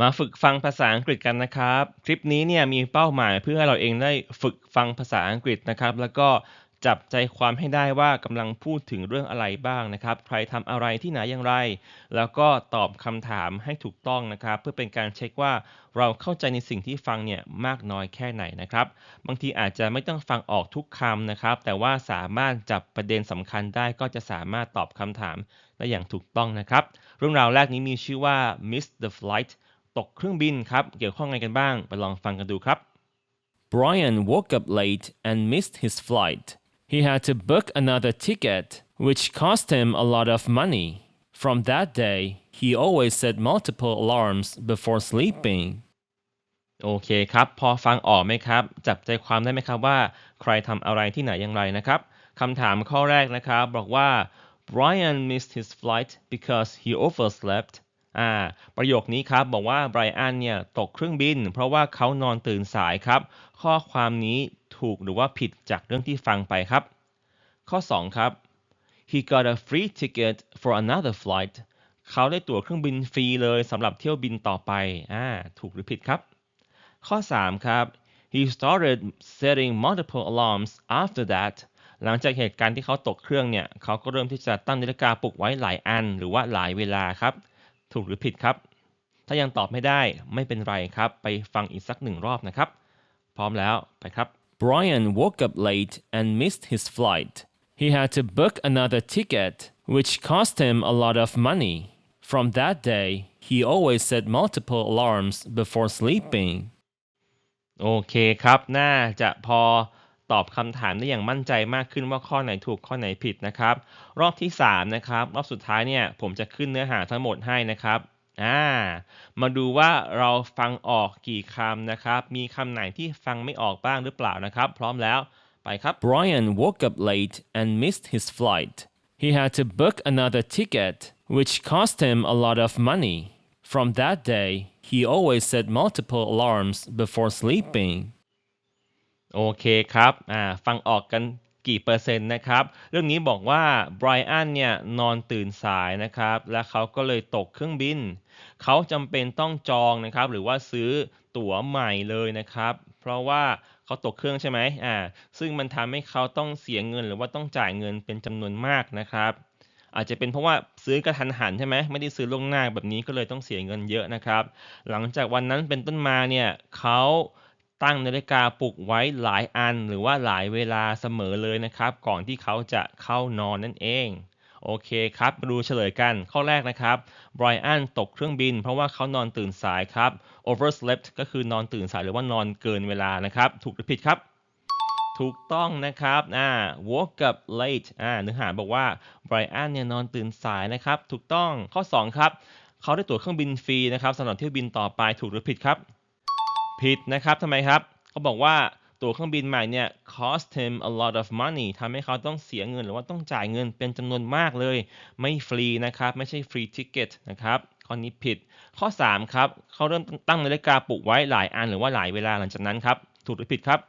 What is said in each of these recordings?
มาฝึกฟังภาษาอังกฤษกันนะครับ คลิปนี้เนี่ยมีเป้าหมายเพื่อให้เราเองได้ฝึกฟังภาษาอังกฤษนะครับ แล้วก็จับใจความให้ได้ว่ากำลังพูดถึงเรื่องอะไรบ้างนะครับ ใครทำอะไรที่ไหนอย่างไร แล้วก็ตอบคำถามให้ถูกต้องนะครับ เพื่อเป็นการเช็คว่าเราเข้าใจในสิ่งที่ฟังเนี่ยมากน้อยแค่ไหนนะครับ บางทีอาจจะไม่ต้องฟังออกทุกคำนะครับ แต่ว่าสามารถจับประเด็นสำคัญได้ก็จะสามารถตอบคำถามได้อย่างถูกต้องนะครับ เรื่องราวแรกนี้มีชื่อว่า Miss the Flight ตกเครื่องบินครับ เกี่ยวข้องไงกันบ้าง ไปลองฟังกันดูครับ Brian woke up late and missed his flight. He had to book another ticket, which cost him a lot of money. From that day, he always set multiple alarms before sleeping. โอเคครับ พอฟังออกไหมครับ จับใจความได้ไหมครับว่า ใครทำอะไรที่ไหนอย่างไรนะครับคำถามข้อแรกนะครับ บอกว่า Brian missed his flight because he overslept อ่าประโยคนี้ครับบอกว่าไบรอันเนี่ยตกเครื่องบิน เพราะว่าเขานอนตื่นสายครับ ข้อความนี้ถูกหรือว่าผิดจากเรื่องที่ฟังไปครับ ข้อ 2 ครับ he got a free ticket for another flight เขาได้ตั๋วเครื่องบินฟรีเลยสำหรับเที่ยวบินต่อไปอ่าถูกหรือผิดครับ ข้อ 3 ครับ he started setting multiple alarms after that หลังจากเหตุการณ์ที่เขาตกเครื่องเนี่ยเขาก็เริ่มที่จะตั้งนาฬิกาปลุกไว้หลายอัน หรือว่าหลายเวลาครับ ถูกหรือผิดครับ ถ้ายังตอบไม่ได้ไม่เป็นไรครับ ไปฟังอีกสักหนึ่งรอบนะครับ พร้อมแล้วไปครับ Brian woke up late and missed his flight. He had to book another ticket, which cost him a lot of money. From that day, he always set multiple alarms before sleeping. โอเคครับ น่าจะพอ ตอบคำถามได้อย่างมั่นใจมากขึ้นว่าข้อไหนถูกข้อไหนผิดนะครับ รอบที่3นะครับรอบสุดท้ายเนี่ยผมจะขึ้นเนื้อหาทั้งหมดให้นะครับอ่ามาดูว่าเราฟังออกกี่คำนะครับ มีคำไหนที่ฟังไม่ออกบ้างหรือเปล่านะครับ พร้อมแล้วไปครับ Brian woke up late and missed his flight. He had to book another ticket, which cost him a lot of money. From that day, he always set multiple alarms before sleeping. โอเคครับอ่าฟังออกกันกี่เปอร์เซ็นต์นะครับ เรื่องนี้บอกว่าไบรอันเนี่ยนอนตื่นสายนะครับ และเขาก็เลยตกเครื่องบิน เขาจำเป็นต้องจองนะครับ หรือว่าซื้อตั๋วใหม่เลยนะครับ เพราะว่าเขาตกเครื่องใช่ไหมอ่า ซึ่งมันทำให้เขาต้องเสียเงินหรือว่าต้องจ่ายเงินเป็นจำนวนมากนะครับ อาจจะเป็นเพราะว่าซื้อกระทันหันใช่ไหมไม่ได้ซื้อล่วงหน้าแบบนี้ก็เลยต้องเสียเงินเยอะนะครับ หลังจากวันนั้นเป็นต้นมาเนี่ยเขา ตั้งนาฬิกาปลุกไว้หลายอันหรือว่าหลายเวลาเสมอเลยนะครับ ก่อนที่เขาจะเข้านอนนั่นเองโอเคครับมาดูเฉลยกันข้อแรกนะครับไบรอันตกเครื่องบิน เพราะว่าเขานอนตื่นสายครับ overslept ก็คือนอนตื่นสายหรือว่านอนเกินเวลานะครับ ถูกหรือผิดครับ ถูกต้องนะครับอ่า woke up late อ่าเนื้อหาบอกว่าไบรอันเนี่ยนอนตื่นสายนะครับ ถูกต้องข้อ 2 ครับ เขาได้ตั๋วเครื่องบินฟรีนะครับสำหรับเที่ยวบินต่อไปถูกหรือผิดครับ ผิดนะครับทำไมครับเขาบอกว่าตั๋วเครื่องบินใหม่เนี่ย cost him a lot of money ทำให้เขาต้องเสียเงินหรือว่าต้องจ่ายเงินเป็นจำนวนมากเลย ไม่ฟรีนะครับ ไม่ใช่ฟรีทิเกตนะครับ ข้อนี้ผิด ข้อ 3 ครับ เขาเริ่มตั้งนาฬิกาปลุกไว้หลายอันหรือว่าหลายเวลาหลังจากนั้นครับ ถูกหรือผิดครับ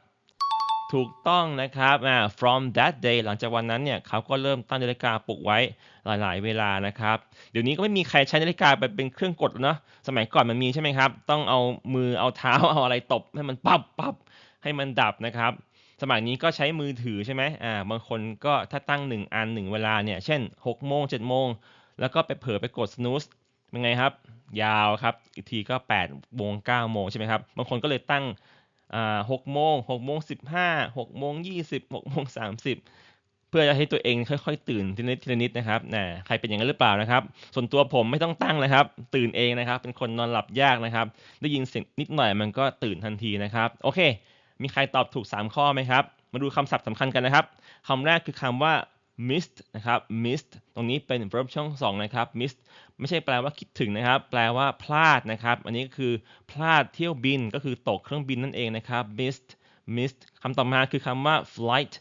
ถูกต้องนะครับ from that day หลังจากวันนั้นเนี่ยเขาก็เริ่มตั้งนาฬิกาปลุกไว้หลาย ๆ เวลานะครับ เดี๋ยวนี้ก็ไม่มีใครใช้นาฬิกาไปเป็นเครื่องกดแล้วเนาะสมัยก่อนมันมีใช่ไหมครับ ต้องเอามือเอาเท้าเอาอะไรตบให้มันปั๊บปั๊บให้มันดับนะครับ สมัยนี้ก็ใช้มือถือใช่ไหมอ่า บางคนก็ถ้าตั้ง 1 อัน 1 เวลาเนี่ย เช่น6โมง7โมง แล้วก็ไปเผลอไปกด snooze เป็นไงครับ ยาวครับ อีกทีก็8โมง9โมงใช่ไหมครับ บางคนก็เลยตั้ง หกโมงหกโมงสิบห้าหกโมงยี่สิบหกโมงสามสิบเพื่อจะให้ตัวเองค่อยๆ ตื่นทีละนิดทีละนิดนะครับนะใครเป็นอย่างนั้นหรือเปล่านะครับ ส่วนตัวผมไม่ต้องตั้งเลยครับ ตื่นเองนะครับ เป็นคนนอนหลับยากนะครับ ได้ยินเสียงนิดหน่อยมันก็ตื่นทันทีนะครับ โอเค มีใครตอบถูก 3 ข้อไหมครับ มาดูคำศัพท์สำคัญกันนะครับคำแรกคือคำว่า missed นะครับ missed ตรงนี้เป็น verb ช่องสองนะครับ missed ไม่ใช่แปลว่าคิดถึงนะครับ แปลว่าพลาดนะครับ อันนี้ก็คือพลาดเที่ยวบินก็คือตกเครื่องบินนั่นเองนะครับ missed missed คำต่อมาคือคำว่า flight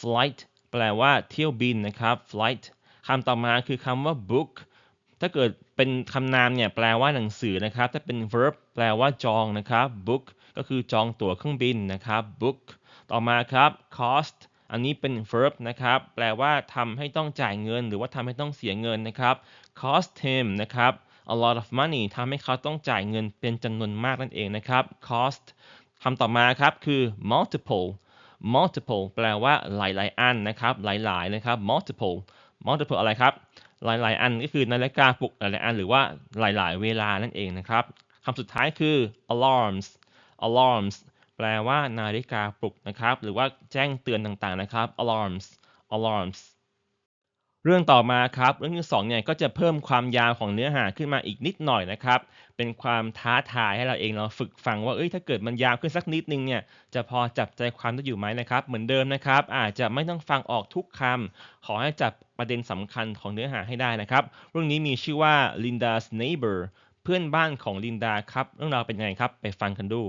flight แปลว่าเที่ยวบินนะครับ flight คำต่อมาคือคำว่า book ถ้าเกิดเป็นคำนามเนี่ยแปลว่าหนังสือนะครับ ถ้าเป็น verb แปลว่าจองนะครับ book ก็คือจองตั๋วเครื่องบินนะครับ book ต่อมาครับ cost อันนี้เป็น verb นะครับ แปลว่าทำให้ต้องจ่ายเงิน หรือว่าทำให้ต้องเสียเงินนะครับ cost him นะครับ a lot of money ทำให้เขาต้องจ่ายเงินเป็นจำนวนมากนั่นเองนะครับ cost คำต่อมาครับคือ multiple multiple แปลว่าหลาย ๆ อันนะครับ หลาย ๆ นะครับ multiple multiple อะไรครับ หลาย ๆ อันก็คือนาฬิกาปลุกหลาย ๆ อัน หรือว่าหลาย ๆ เวลานั่นเองนะครับคำสุดท้ายคือ alarms alarms แปลว่านาฬิกาปลุกนะครับ หรือว่าแจ้งเตือนต่างๆนะครับ alarms alarms เรื่องต่อมาครับ เรื่องที่สองเนี่ยก็จะเพิ่มความยาวของเนื้อหาขึ้นมาอีกนิดหน่อยนะครับ เป็นความท้าทายให้เราเองเราฝึกฟังว่าเอ้ยถ้าเกิดมันยาวขึ้นสักนิดนึงเนี่ยจะพอจับใจความได้อยู่ไหมนะครับ เหมือนเดิมนะครับ อาจจะไม่ต้องฟังออกทุกคำขอให้จับประเด็นสำคัญของเนื้อหาให้ได้นะครับ เรื่องนี้มีชื่อว่า Linda's neighbor เพื่อนบ้านของลินดาครับ เรื่องราวเป็นยังไงครับไปฟังกันดู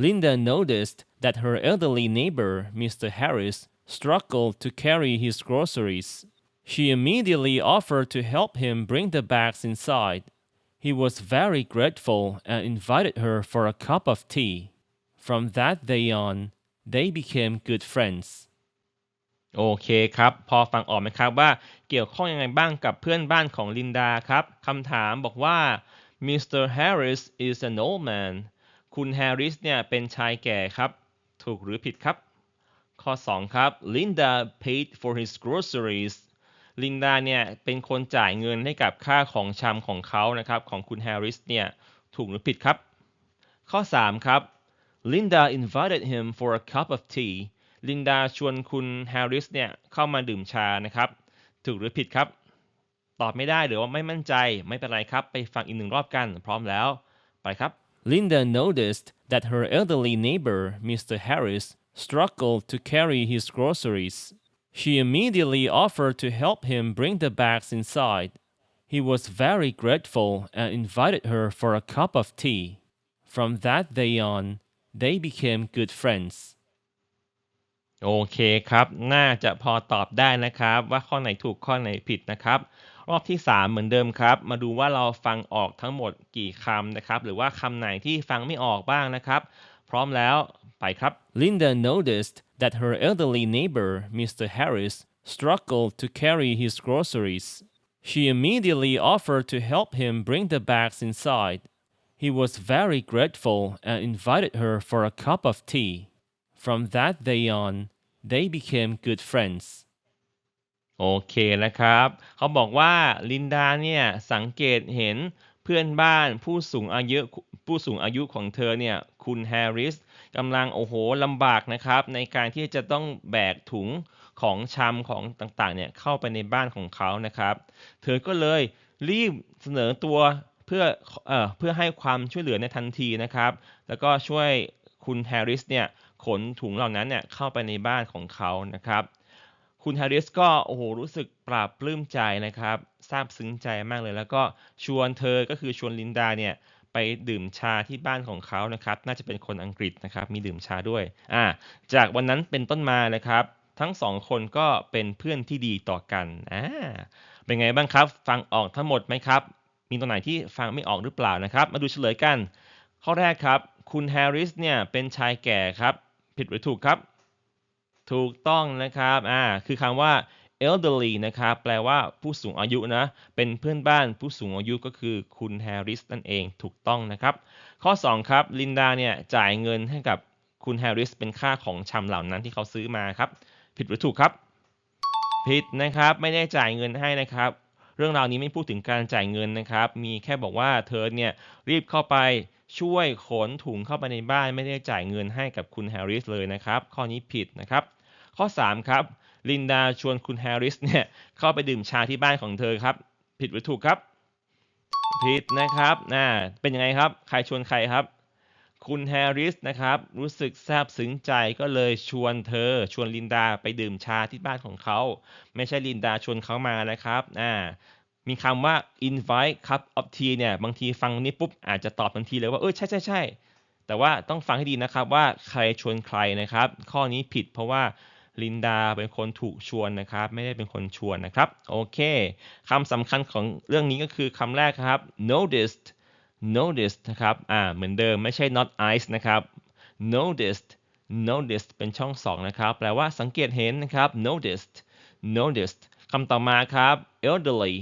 Linda noticed that her elderly neighbor, Mr. Harris, struggled to carry his groceries. She immediately offered to help him bring the bags inside. He was very grateful and invited her for a cup of tea. From that day on, they became good friends. โอเคครับ พอฟังออกไหมครับว่าเกี่ยวข้องยังไงบ้างกับเพื่อนบ้านของลินดาครับคำถามบอกว่า Mr. Harris is an old man คุณแฮร์ริสเนี่ยเป็นชายแก่ครับ ถูกหรือผิดครับ ข้อ 2 ครับ Linda paid for his groceries ลินดาเนี่ยเป็นคนจ่ายเงินให้กับค่าของชำของเขานะครับของคุณแฮร์ริสเนี่ยถูกหรือผิดครับ ข้อ 3 ครับ Linda invited him for a cup of tea ลินดาชวนคุณแฮร์ริสเนี่ยเข้ามาดื่มชานะครับ ถูกหรือผิดครับ ตอบไม่ได้หรือว่าไม่มั่นใจไม่เป็นไรครับ ไปฟังอีกหนึ่งรอบกันพร้อมแล้ว ไปครับ Linda noticed that her elderly neighbor, Mr. Harris, struggled to carry his groceries. She immediately offered to help him bring the bags inside. He was very grateful and invited her for a cup of tea. From that day on, they became good friends. โอเคครับ น่าจะพอตอบได้นะครับ ว่าข้อไหนถูกข้อไหนผิดนะครับ รอบที่ 3 เหมือนเดิมครับ มาดูว่าเราฟังออกทั้งหมดกี่คำนะครับ หรือว่าคำไหนที่ฟังไม่ออกบ้างนะครับ พร้อมแล้วไปครับ Linda noticed that her elderly neighbor, Mr. Harris, struggled to carry his groceries. She immediately offered to help him bring the bags inside. He was very grateful and invited her for a cup of tea. From that day on, they became good friends. โอเคนะครับ เขาบอกว่าลินดาเนี่ยสังเกตเห็นเพื่อนบ้านผู้สูงอายุผู้สูงอายุของเธอเนี่ยคุณแฮร์ริสกำลังโอ้โหลำบากนะครับ ในการที่จะต้องแบกถุงของชำของต่างๆเนี่ยเข้าไปในบ้านของเขานะครับ เธอก็เลยรีบเสนอตัวเพื่อเอ่อเพื่อให้ความช่วยเหลือในทันทีนะครับ แล้วก็ช่วยคุณแฮร์ริสเนี่ยขนถุงเหล่านั้นเนี่ยเข้าไปในบ้านของเขานะครับ คุณแฮร์ริสก็โอ้โหรู้สึกปราบปลื้มใจนะครับซาบซึ้งใจมากเลย แล้วก็ชวนเธอก็คือชวนลินดาเนี่ยไปดื่มชาที่บ้านของเขานะครับ น่าจะเป็นคนอังกฤษนะครับ มีดื่มชาด้วยอ่าจากวันนั้นเป็นต้นมานะครับ ทั้งสองคนก็เป็นเพื่อนที่ดีต่อกันอ่าเป็นไงบ้างครับ ฟังออกทั้งหมดไหมครับ มีตรงไหนที่ฟังไม่ออกหรือเปล่านะครับ มาดูเฉลยกัน ข้อแรกครับ คุณแฮร์ริสเนี่ยเป็นชายแก่ครับ ผิดหรือถูกครับ ถูกต้องนะครับ อ่า คือคำว่า elderly นะครับ แปลว่าผู้สูงอายุนะ เป็นเพื่อนบ้านผู้สูงอายุก็คือคุณแฮร์ริสนั่นเอง ถูกต้องนะครับ ข้อ 2 ครับ ลินดาเนี่ยจ่ายเงินให้กับคุณแฮร์ริสเป็นค่าของชำเหล่านั้นที่เขาซื้อมาครับ ผิดหรือถูกครับ ผิดนะครับ ไม่ได้จ่ายเงินให้นะครับ เรื่องราวนี้ไม่พูดถึงการจ่ายเงินนะครับ มีแค่บอกว่าเธอเนี่ยรีบเข้าไปช่วยขนถุงเข้าไปในบ้านไม่ได้จ่ายเงินให้กับคุณแฮร์ริสเลยนะครับ ข้อนี้ผิดนะครับ ข้อ 3 ครับ ลินดาชวนคุณแฮร์ริสเนี่ยเข้าไปดื่มชาที่บ้านของเธอครับ ผิดหรือถูกครับ ผิดนะครับน่าเป็นยังไงครับ ใครชวนใครครับ คุณแฮร์ริสนะครับ รู้สึกซาบซึ้งใจก็เลยชวนเธอ ชวนลินดาไปดื่มชาที่บ้านของเขา ไม่ใช่ลินดาชวนเขามานะครับอ่ามีคำว่า invite cup of tea เนี่ย บางทีฟังนี้ปุ๊บ อาจจะตอบทันทีเลยว่า เออใช่ใช่ใช่แต่ว่าต้องฟังให้ดีนะครับว่าใครชวนใครนะครับ ข้อนี้ผิดเพราะว่า ลินดาเป็นคนถูกชวนนะครับ ไม่ได้เป็นคนชวนนะครับ โอเคคำสำคัญของเรื่องนี้ก็คือคำแรกครับ noticed noticed นะครับ อ่า เหมือนเดิมไม่ใช่ not ice นะครับ noticed noticed เป็นช่องสองนะครับ แปลว่าสังเกตเห็นนะครับ noticed noticed คำต่อมาครับ elderly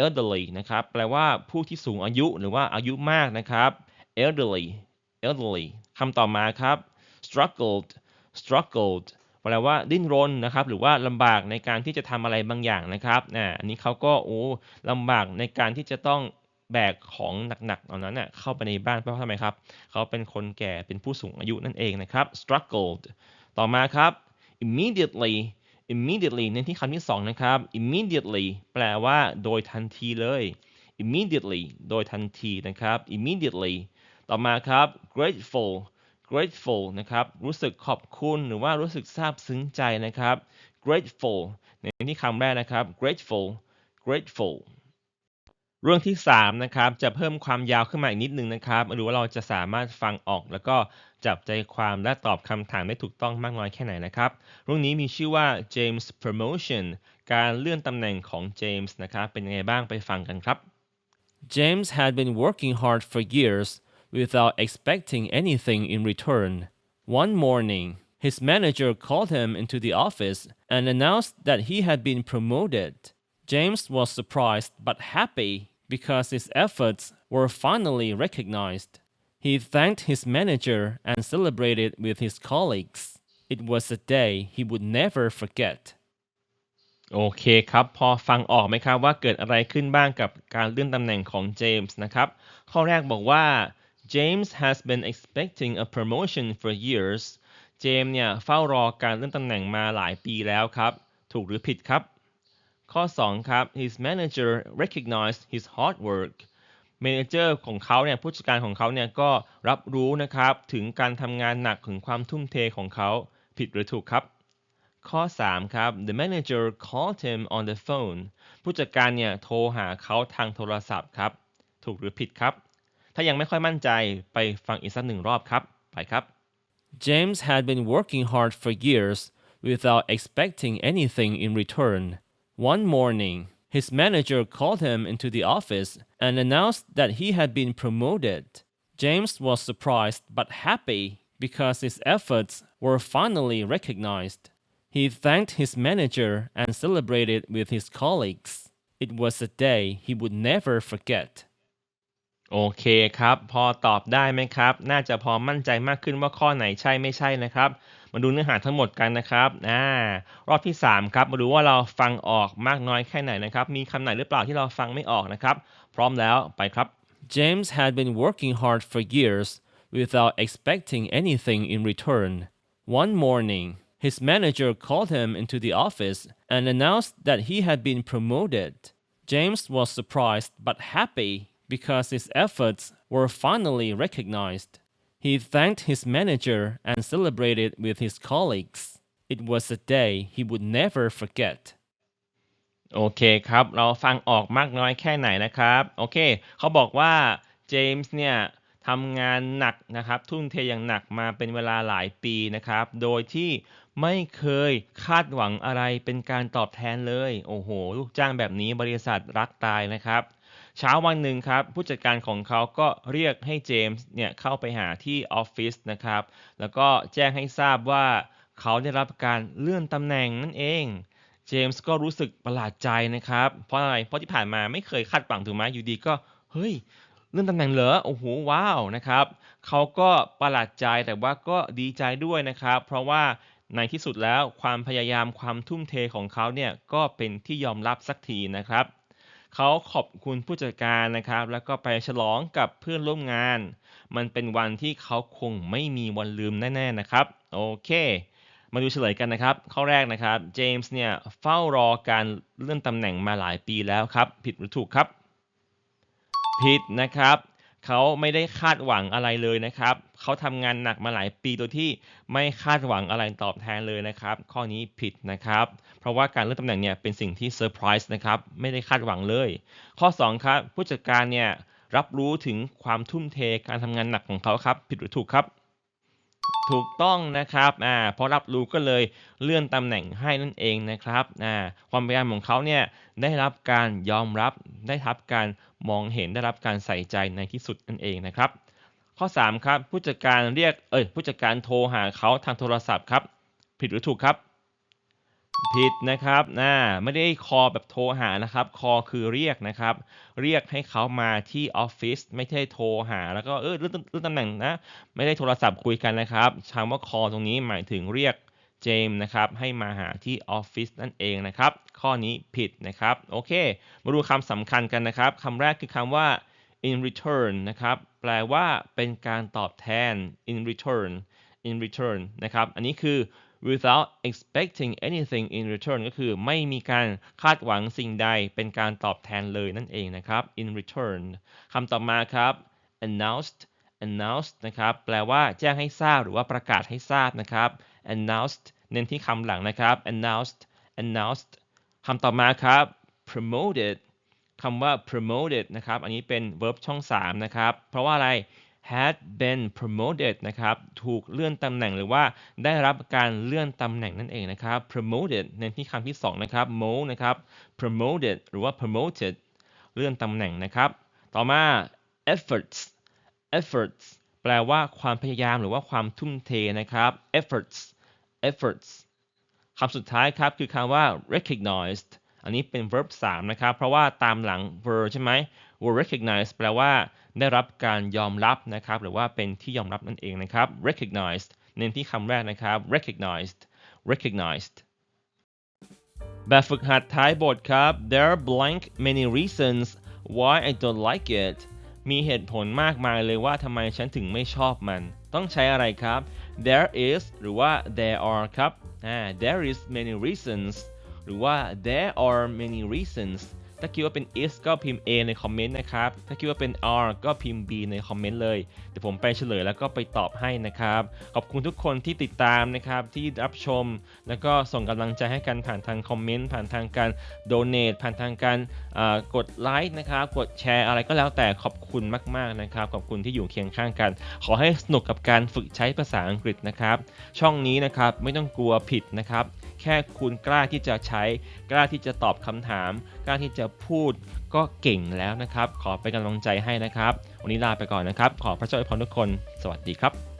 elderly นะครับ แปลว่าผู้ที่สูงอายุหรือว่าอายุมากนะครับ elderly elderly คำต่อมาครับ struggled struggled แปลว่าดิ้นรนนะครับหรือว่าลำบากในการที่จะทำอะไรบางอย่างนะครับอ่าอันนี้เขาก็โอ้ลำบากในการที่จะต้องแบกของหนักๆเหล่านั้นเน่ะเข้าไปในบ้านเพราะทำไมครับ เขาเป็นคนแก่เป็นผู้สูงอายุนั่นเองนะครับ struggled ต่อมาครับ immediately immediately เน้นที่คำที่สองนะครับ immediately แปลว่าโดยทันทีเลย immediately โดยทันทีนะครับ immediately ต่อมาครับ grateful grateful นะครับ รู้สึกขอบคุณหรือว่ารู้สึกซาบซึ้งใจนะครับ grateful ในที่คำแรกนะครับ grateful grateful เรื่องที่3นะครับจะเพิ่มความยาวขึ้นมาอีกนิดนึงนะครับมาดูว่าเราจะสามารถฟังออก แล้วก็จับใจความและตอบคำถามได้ถูกต้องมากน้อยแค่ไหนนะครับเรื่องนี้มีชื่อว่า James Promotion การเลื่อนตำแหน่งของ James นะครับเป็นยังไงบ้างไปฟังกันครับ James had been working hard for years without expecting anything in return. One morning, his manager called him into the office and announced that he had been promoted. James was surprised but happy because his efforts were finally recognized. He thanked his manager and celebrated with his colleagues. It was a day he would never forget. โอเคครับ พอฟังออกไหมครับว่าเกิดอะไรขึ้นบ้างกับการเลื่อนตำแหน่งของเจมส์นะครับ ข้อแรกบอกว่า James has been expecting a promotion for years เจมส์เนี่ยเฝ้ารอการเลื่อนตำแหน่งมาหลายปีแล้วครับ ถูกหรือผิดครับ ข้อ 2 ครับ his manager recognized his hard work เมนเจอร์ของเขาเนี่ยผู้จัดการของเขาเนี่ยก็รับรู้นะครับถึงการทำงานหนักถึงความทุ่มเทของเขาผิดหรือถูกครับ ข้อ 3 ครับ the manager called him on the phone ผู้จัดการเนี่ยโทรหาเขาทางโทรศัพท์ครับ ถูกหรือผิดครับ ถ้ายังไม่ค่อยมั่นใจไปฟังอีกสักหนึ่งรอบครับ ไปครับ James had been working hard for years without expecting anything in return. One morning, his manager called him into the office and announced that he had been promoted. James was surprised but happy because his efforts were finally recognized. He thanked his manager and celebrated with his colleagues. It was a day he would never forget. โอเคครับ พอตอบได้ไหมครับ น่าจะพอมั่นใจมากขึ้นว่าข้อไหนใช่ไม่ใช่นะครับ มาดูเนื้อหาทั้งหมดกันนะครับอ่ารอบที่ 3 ครับ มาดูว่าเราฟังออกมากน้อยแค่ไหนนะครับ มีคำไหนหรือเปล่าที่เราฟังไม่ออกนะครับ พร้อมแล้วไปครับ James had been working hard for years without expecting anything in return. One morning, his manager called him into the office and announced that he had been promoted. James was surprised but happy because his efforts were finally recognized. He thanked his manager and celebrated with his colleagues. It was a day he would never forget. โอเคครับ เราฟังออกมากน้อยแค่ไหนนะครับ โอเค เขาบอกว่าเจมส์เนี่ยทำงานหนักนะครับ ทุ่มเทอย่างหนักมาเป็นเวลาหลายปีนะครับ โดยที่ไม่เคยคาดหวังอะไรเป็นการตอบแทนเลย โอ้โห ลูกจ้างแบบนี้บริษัทรักตายนะครับ เช้าวันหนึ่งครับผู้จัดการของเขาก็เรียกให้เจมส์เนี่ยเข้าไปหาที่ออฟฟิศนะครับแล้วก็แจ้งให้ทราบว่าเขาได้รับการเลื่อนตำแหน่งนั่นเองเจมส์ก็รู้สึกประหลาดใจนะครับ เพราะอะไร เพราะที่ผ่านมาไม่เคยคาดหวังถูกไหมอยู่ดีก็เฮ้ยเลื่อนตำแหน่งเหรอโอ้โหว้าวนะครับเขาก็ประหลาดใจแต่ว่าก็ดีใจด้วยนะครับ เพราะว่าในที่สุดแล้วความพยายามความทุ่มเทของเขาเนี่ยก็เป็นที่ยอมรับสักทีนะครับ เขาขอบคุณผู้จัดการนะครับ แล้วก็ไปฉลองกับเพื่อนร่วมงาน มันเป็นวันที่เขาคงไม่มีวันลืมแน่ๆนะครับ โอเค มาดูเฉลยกันนะครับ ข้อแรกนะครับ เจมส์เนี่ยเฝ้ารอการเลื่อนตำแหน่งมาหลายปีแล้วครับ ผิดหรือถูกครับ ผิดนะครับ เขาไม่ได้คาดหวังอะไรเลยนะครับ เขาทำงานหนักมาหลายปีโดยที่ไม่คาดหวังอะไรตอบแทนเลยนะครับ ข้อนี้ผิดนะครับ เพราะว่าการเลื่อนตำแหน่งเนี่ยเป็นสิ่งที่เซอร์ไพรส์นะครับ ไม่ได้คาดหวังเลย ข้อ 2 ครับ ผู้จัดการเนี่ยรับรู้ถึงความทุ่มเทการทำงานหนักของเขาครับ ผิดหรือถูกครับ ถูกต้องนะครับอ่าพอรับรู้ก็เลยเลื่อนตำแหน่งให้นั่นเองนะครับอ่าความพยายามของเขาเนี่ยได้รับการยอมรับ ได้รับการมองเห็นได้รับการใส่ใจในที่สุดนั่นเองนะครับ ข้อ 3 ครับ ผู้จัดการเรียกเอ้ยผู้จัดการโทรหาเขาทางโทรศัพท์ครับ ผิดหรือถูกครับ ผิดนะครับนะไม่ได้คอแบบโทรหานะครับ คอคือเรียกนะครับ เรียกให้เขามาที่ออฟฟิศไม่ใช่โทรหา แล้วก็เออเรื่องเรื่องตำแหน่งนะ ไม่ได้โทรศัพท์คุยกันนะครับคำว่า call ตรงนี้หมายถึงเรียกเจมส์นะครับให้มาหาที่ออฟฟิศนั่นเองนะครับ ข้อนี้ผิดนะครับ โอเค มาดูคำสำคัญกันนะครับคำแรกคือคำว่า in return นะครับ แปลว่าเป็นการตอบแทน in return in return นะครับ อันนี้คือ without expecting anything in return ก็คือไม่มีการคาดหวังสิ่งใดเป็นการตอบแทนเลยนั่นเองนะครับ in return คำต่อมาครับ announced announced นะครับ แปลว่าแจ้งให้ทราบหรือว่าประกาศให้ทราบนะครับ announced เน้นที่คำหลังนะครับ announced announced คำต่อมาครับ promoted คำว่า promoted นะครับ อันนี้เป็น verb ช่อง 3 นะครับ เพราะว่าอะไร had been promoted นะครับถูกเลื่อนตำแหน่งหรือว่าได้รับการเลื่อนตำแหน่งนั่นเองนะครับ promoted ในที่คำที่2นะครับ mo นะครับ promoted หรือว่า promoted เลื่อนตำแหน่งนะครับ ต่อมา efforts efforts แปลว่าความพยายามหรือว่าความทุ่มเทนะครับ efforts efforts คำสุดท้ายครับคือคำว่า recognized อันนี้เป็น verb 3 นะครับ เพราะว่าตามหลัง verb ใช่ไหม were recognize แปลว่า ได้รับการยอมรับนะครับ หรือว่าเป็นที่ยอมรับนั่นเองนะครับ recognized เน้นที่คำแรกนะครับ recognized recognized แบบฝึกหัดท้ายบทครับ there are blank many reasons why I don't like it มีเหตุผลมากมายเลยว่าทำไมฉันถึงไม่ชอบมัน ต้องใช้อะไรครับ there is หรือว่า there are ครับ there is many reasons หรือว่า there are many reasons ถ้าคิดว่าเป็น is ก็พิมพ์ a ในคอมเมนต์นะครับ ถ้าคิดว่าเป็น r ก็พิมพ์ b ในคอมเมนต์เลย เดี๋ยวผมไปเฉลยแล้วก็ไปตอบให้นะครับ ขอบคุณทุกคนที่ติดตามนะครับ ที่รับชม แล้วก็ส่งกำลังใจให้กันผ่านทางคอมเมนต์ ผ่านทางการ donate ผ่านทางการกดไลค์นะครับ กดแชร์อะไรก็แล้วแต่ขอบคุณมาก ๆ นะครับ ขอบคุณที่อยู่เคียงข้างกัน ขอให้สนุกกับการฝึกใช้ภาษาอังกฤษนะครับ ช่องนี้นะครับไม่ต้องกลัวผิดนะครับ แค่คุณกล้าที่จะใช้ กล้าที่จะตอบคำถาม กล้าที่จะพูดก็เก่งแล้วนะครับ ขอเป็นกำลังใจให้นะครับ วันนี้ลาไปก่อนนะครับ ขอพระเจ้าอวยพรทุกคน สวัสดีครับ